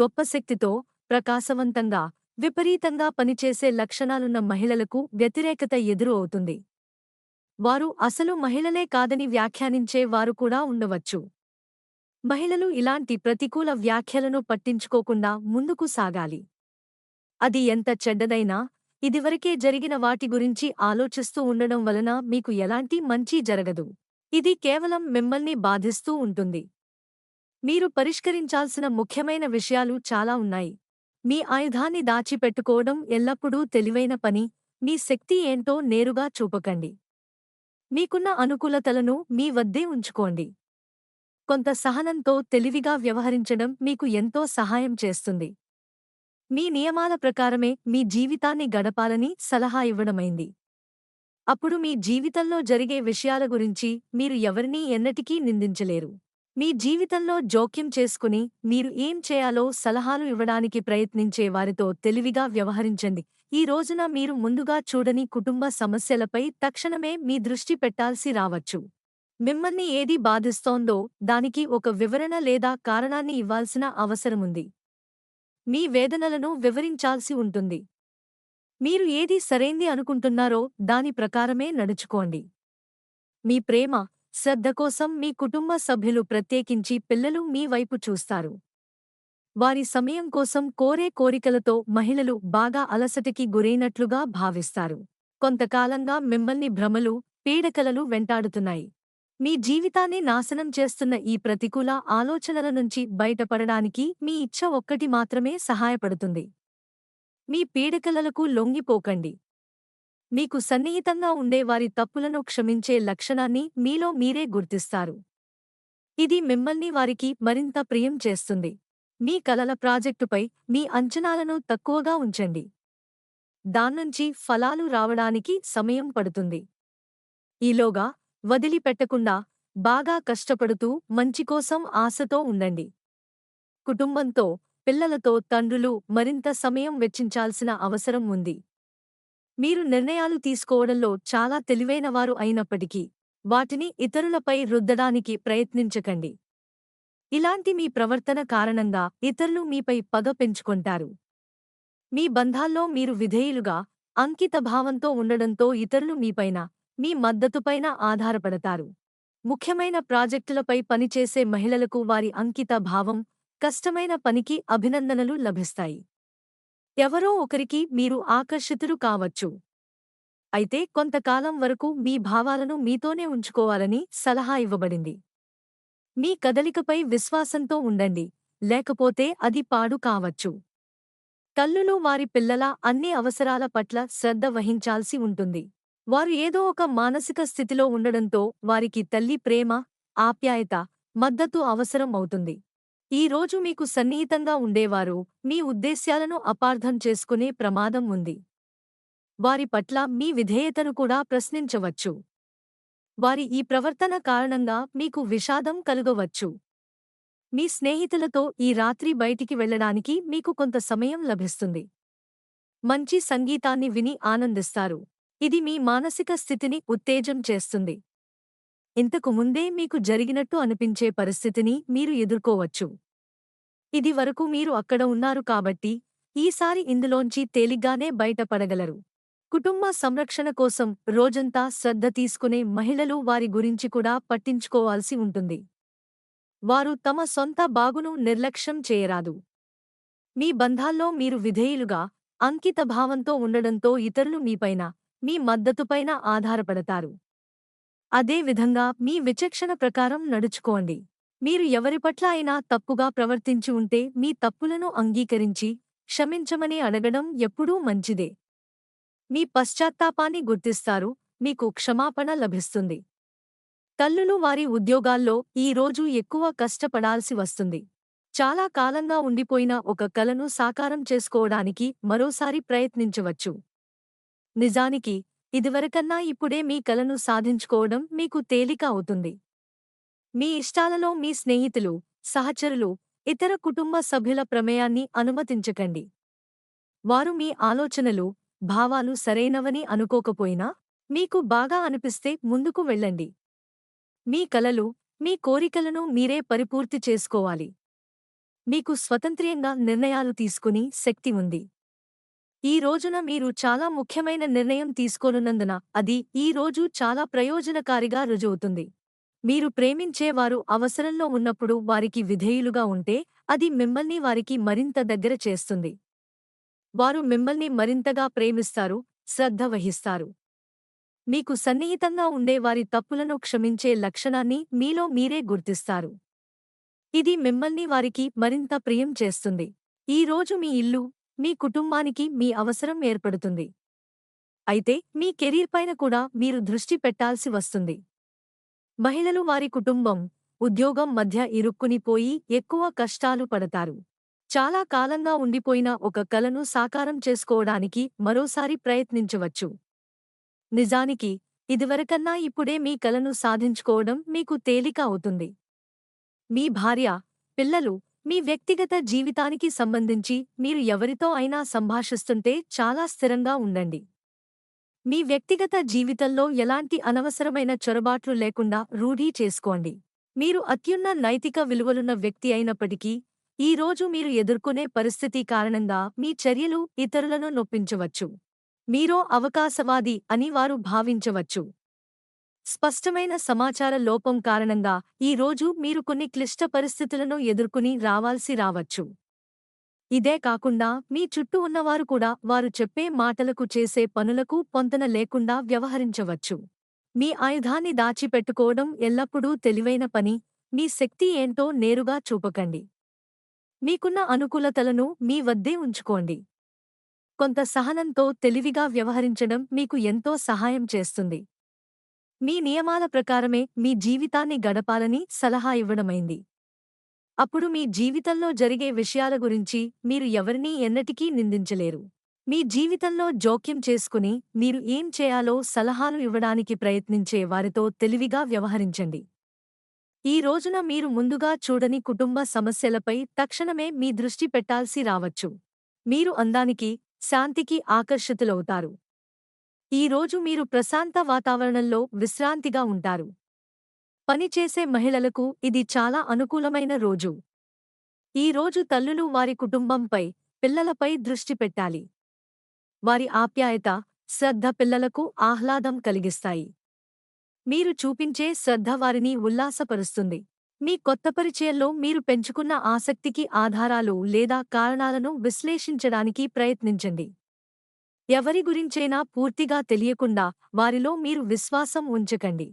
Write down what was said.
గొప్ప శక్తితో ప్రకాశవంతంగా విపరీతంగా పనిచేసే లక్షణాలున్న మహిళలకు వ్యతిరేకత ఎదురు అవుతుంది. వారు అసలు మహిళలే కాదని వ్యాఖ్యానించే వారు కూడా ఉండవచ్చు. మహిళలు ఇలాంటి ప్రతికూల వ్యాఖ్యలను పట్టించుకోకుండా ముందుకు సాగాలి. అది ఎంత చెడ్డదైనా ఇదివరకే జరిగిన వాటి గురించి ఆలోచిస్తూ ఉండడం వలన మీకు ఎలాంటి మంచి జరగదు. ఇది కేవలం మిమ్మల్ని బాధిస్తూ ఉంటుంది. మీరు పరిష్కరించాల్సిన ముఖ్యమైన విషయాలు చాలా ఉన్నాయి. మీ ఆయుధాన్ని దాచిపెట్టుకోవడం ఎల్లప్పుడూ తెలివైన పని. మీ శక్తి ఏంటో నేరుగా చూపకండి. మీకున్న అనుకూలతలను మీ వద్దే ఉంచుకోండి. కొంత సహనంతో తెలివిగా వ్యవహరించడం మీకు ఎంతో సహాయం చేస్తుంది. మీ నియమాల ప్రకారమే మీ జీవితాన్ని గడపాలని సలహా ఇవ్వడమైంది. అప్పుడు మీ జీవితంలో జరిగే విషయాల గురించి మీరు ఎవరినీ ఎన్నటికీ నిందించలేరు. మీ జీవితంలో జోక్యం చేసుకుని మీరు ఏం చేయాలో సలహాలు ఇవ్వడానికి ప్రయత్నించే వారితో తెలివిగా వ్యవహరించండి. ఈ రోజున మీరు ముందుగా చూడని కుటుంబ సమస్యలపై తక్షణమే మీ దృష్టి పెట్టాల్సి రావచ్చు. మిమ్మల్ని ఏది బాధిస్తోందో దానికి ఒక వివరణ లేదా కారణాన్ని ఇవ్వాల్సిన అవసరముంది మీ వేదనలను వివరించాల్సి ఉంటుంది. మీరు ఏది సరైంది అనుకుంటున్నారో దాని ప్రకారమే నడుచుకోండి. మీ ప్రేమ శ్రద్ధ కోసం మీ కుటుంబ సభ్యులు ప్రత్యేకించి పిల్లలు మీ వైపు చూస్తారు. వారి సమయం కోసం కోరే కోరికలతో మహిళలు బాగా అలసటికి గురైనట్లుగా భావిస్తారు. కొంతకాలంగా మిమ్మల్ని భ్రమలు పీడకలలు వెంటాడుతున్నాయి. మీ జీవితాన్ని నాశనం చేస్తున్న ఈ ప్రతికూల ఆలోచనల నుంచి బయటపడడానికి మీ ఇచ్ఛ ఒక్కటి మాత్రమే సహాయపడుతుంది. మీ పీడకలలకు లొంగిపోకండి. మీకు సన్నిహితంగా ఉండే వారి తప్పులను క్షమించే లక్షణాన్ని మీలో మీరే గుర్తిస్తారు. ఇది మిమ్మల్ని వారికి మరింత ప్రియం చేస్తుంది. మీ కలల ప్రాజెక్టుపై మీ అంచనాలను తక్కువగా ఉంచండి. దాన్నుంచి ఫలాలు రావడానికి సమయం పడుతుంది. ఈలోగా వదిలిపెట్టకుండా బాగా కష్టపడుతూ మంచికోసం ఆశతో ఉండండి. కుటుంబంతో పిల్లలతో తండ్రులు మరింత సమయం వెచ్చించాల్సిన అవసరం ఉంది. మీరు నిర్ణయాలు తీసుకోవడంలో చాలా తెలివైనవారు అయినప్పటికీ వాటిని ఇతరులపై రుద్దడానికి ప్రయత్నించకండి. ఇలాంటి మీ ప్రవర్తన కారణంగా ఇతరులు మీపై పగ పెంచుకొంటారు. మీ బంధాల్లో మీరు విధేయులుగా అంకితభావంతో ఉండడంతో ఇతరులు మీపైన మీ మద్దతుపైన ఆధారపడతారు. ముఖ్యమైన ప్రాజెక్టులపై పనిచేసే మహిళలకు వారి అంకిత భావం కష్టమైన పనికి అభినందనలు లభిస్తాయి. ఎవరో ఒకరికి మీరు ఆకర్షితులు కావచ్చు. అయితే కొంతకాలం వరకు మీ భావాలను మీతోనే ఉంచుకోవాలని సలహా ఇవ్వబడింది. మీ కదలికపై విశ్వాసంతో ఉండండి లేకపోతే అది పాడు కావచ్చు. తల్లులు వారి పిల్లల అన్ని అవసరాల పట్ల శ్రద్ధ వహించాల్సి ఉంటుంది. వారు ఏదో ఒక మానసిక స్థితిలో ఉండడంతో వారికి తల్లి ప్రేమ ఆప్యాయత మద్దతు అవసరం అవుతుంది. ఈ రోజు మీకు సన్నిహితంగా ఉండేవారు. మీ ఉద్దేశ్యాలను అపార్థం చేసుకునే ప్రమాదం ఉంది. వారి పట్ల మీ విధేయతను కూడా ప్రశ్నించవచ్చు. వారి ఈ ప్రవర్తన కారణంగా మీకు విషాదం కలుగవచ్చు. మీ స్నేహితులతో ఈ రాత్రి బయటికి వెళ్ళడానికి మీకు కొంత సమయం లభిస్తుంది. మంచి సంగీతాన్ని విని ఆనందిస్తారు. ఇది మీ మానసిక స్థితిని ఉత్తేజం చేస్తుంది. ఇంతకు ముందే మీకు జరిగినట్టు అనిపించే పరిస్థితిని మీరు ఎదుర్కోవచ్చు. ఇది వరకు మీరు అక్కడ ఉన్నారు కాబట్టి ఈసారి ఇందులోంచి తేలిగ్గానే బయటపడగలరు. కుటుంబ సంరక్షణ కోసం రోజంతా శ్రద్ధ తీసుకునే మహిళలు వారి గురించి కూడా పట్టించుకోవాల్సి ఉంటుంది. వారు తమ సొంత బాగును నిర్లక్ష్యం చేయరాదు. మీ బంధాల్లో మీరు విధేయులుగా అంకితభావంతో ఉండడంతో ఇతరులు మీపైన మీ మద్దతుపైన ఆధారపడతారు. అదే విధంగా మీ విచక్షణ ప్రకారం నడుచుకోండి. మీరు ఎవరి పట్ల అయినా తప్పుగా ప్రవర్తించి ఉంటే మీ తప్పులను అంగీకరించి క్షమించమని అడగడం ఎప్పుడూ మంచిదే. మీ పశ్చాత్తాపాన్ని గుర్తిస్తారు మీకు క్షమాపణ లభిస్తుంది. తల్లులు వారి ఉద్యోగాల్లో ఈ రోజు ఎక్కువ కష్టపడాల్సి వస్తుంది. చాలా కాలంగా ఉండిపోయిన ఒక కలను సాకారం చేసుకోవడానికి మరోసారి ప్రయత్నించవచ్చు. నిజానికి ఇదివరకన్నా ఇప్పుడే మీ కలను సాధించుకోవడం మీకు తేలిక అవుతుంది. మీ ఇష్టాలలో మీ స్నేహితులు సహచరులు ఇతర కుటుంబ సభ్యుల ప్రమేయాన్ని అనుమతించకండి. వారు మీ ఆలోచనలు భావాలు సరైనవని అనుకోకపోయినా మీకు బాగా అనిపిస్తే ముందుకు వెళ్ళండి. మీ కలలు మీ కోరికలను మీరే పరిపూర్తి చేసుకోవాలి. మీకు స్వతంత్ర్యంగా నిర్ణయాలు తీసుకుని శక్తి ఉంది. ఈ రోజున మీరు చాలా ముఖ్యమైన నిర్ణయం తీసుకోనున్నందున అది ఈ రోజు చాలా ప్రయోజనకారిగా రుజువుతుంది. మీరు ప్రేమించేవారు అవసరంలో ఉన్నప్పుడు వారికి విధేయులుగా ఉంటే అది మిమ్మల్ని వారికి మరింత దగ్గర చేస్తుంది. వారు మిమ్మల్ని మరింతగా ప్రేమిస్తారు శ్రద్ధ వహిస్తారు. మీకు సన్నిహితంగా ఉండే వారి తప్పులను క్షమించే లక్షణాన్ని మీలో మీరే గుర్తిస్తారు. ఇది మిమ్మల్ని వారికి మరింత ప్రియం చేస్తుంది. ఈ రోజు మీ ఇల్లు మీ కుటుంబానికి మీ అవసరం ఏర్పడుతుంది. అయితే మీ కెరీర్ పైన కూడా మీరు దృష్టి పెట్టాల్సి వస్తుంది. మహిళలు వారి కుటుంబం ఉద్యోగం మధ్య ఇరుక్కునిపోయి ఎక్కువ కష్టాలు పడతారు. చాలా కాలంగా ఉండిపోయిన ఒక కలను సాకారం చేసుకోవడానికి మరోసారి ప్రయత్నించవచ్చు. నిజానికి ఇదివరకన్నా ఇప్పుడే మీ కలను సాధించుకోవడం మీకు తేలిక అవుతుంది. మీ భార్య పిల్లలు మీ వ్యక్తిగత జీవితానికి సంబంధించి మీరు ఎవరితో అయినా సంభాషిస్తుంటే చాలా స్థిరంగా ఉండండి. మీ వ్యక్తిగత జీవితంలో ఎలాంటి అనవసరమైన చొరబాట్లు లేకుండా రూఢీ చేసుకోండి. మీరు అత్యున్న నైతిక విలువలున్న వ్యక్తి అయినప్పటికీ ఈ రోజు మీరు ఎదుర్కొనే పరిస్థితి కారణంగా మీ చర్యలు ఇతరులను నొప్పించవచ్చు. మీరో అవకాశవాది అని వారు భావించవచ్చు. స్పష్టమైన సమాచార లోపం కారణంగా ఈ రోజు మీరు కొన్ని క్లిష్ట పరిస్థితులను ఎదుర్కొని రావాల్సి రావచ్చు. ఇదే కాకుండా మీ చుట్టూ ఉన్నవారు కూడా వారు చెప్పే మాటలకు చేసే పనులకు పొంతన లేకుండా వ్యవహరించవచ్చు. మీ ఆయుధాన్ని దాచిపెట్టుకోవడం ఎల్లప్పుడూ తెలివైన పని. మీ శక్తి ఏంటో నేరుగా చూపకండి. మీకున్న అనుకూలతలను మీ వద్దే ఉంచుకోండి. కొంత సహనంతో తెలివిగా వ్యవహరించడం మీకు ఎంతో సహాయం చేస్తుంది. మీ నియమాల ప్రకారమే మీ జీవితాన్ని గడపాలని సలహా ఇవ్వడమైంది. అప్పుడు మీ జీవితంలో జరిగే విషయాల గురించి మీరు ఎవరినీ ఎన్నటికీ నిందించలేరు. మీ జీవితంలో జోక్యం చేసుకుని మీరు ఏం చేయాలో సలహాలు ఇవ్వడానికి ప్రయత్నించే వారితో తెలివిగా వ్యవహరించండి. ఈ రోజున మీరు ముందుగా చూడని కుటుంబ సమస్యలపై తక్షణమే మీ దృష్టి పెట్టాల్సి రావచ్చు. మీరు అందానికి శాంతికి ఆకర్షితులవుతారు. ఈ రోజు మీరు ప్రశాంత వాతావరణంలో విశ్రాంతిగా ఉంటారు. పనిచేసే మహిళలకు ఇది చాలా అనుకూలమైన రోజు. ఈ రోజు తల్లులు వారి కుటుంబంపై పిల్లలపై దృష్టి పెట్టాలి. వారి ఆప్యాయత శ్రద్ధ పిల్లలకు ఆహ్లాదం కలిగిస్తాయి. మీరు చూపించే శ్రద్ధ వారిని ఉల్లాసపరుస్తుంది. మీ కొత్త పరిచయంలో మీరు పెంచుకున్న ఆసక్తికి ఆధారాలు లేదా కారణాలను విశ్లేషించడానికి ప్రయత్నించండి. ఎవరి గురించైనా పూర్తిగా తెలియకుండా వారిలో మీరు విశ్వాసం ఉంచకండి.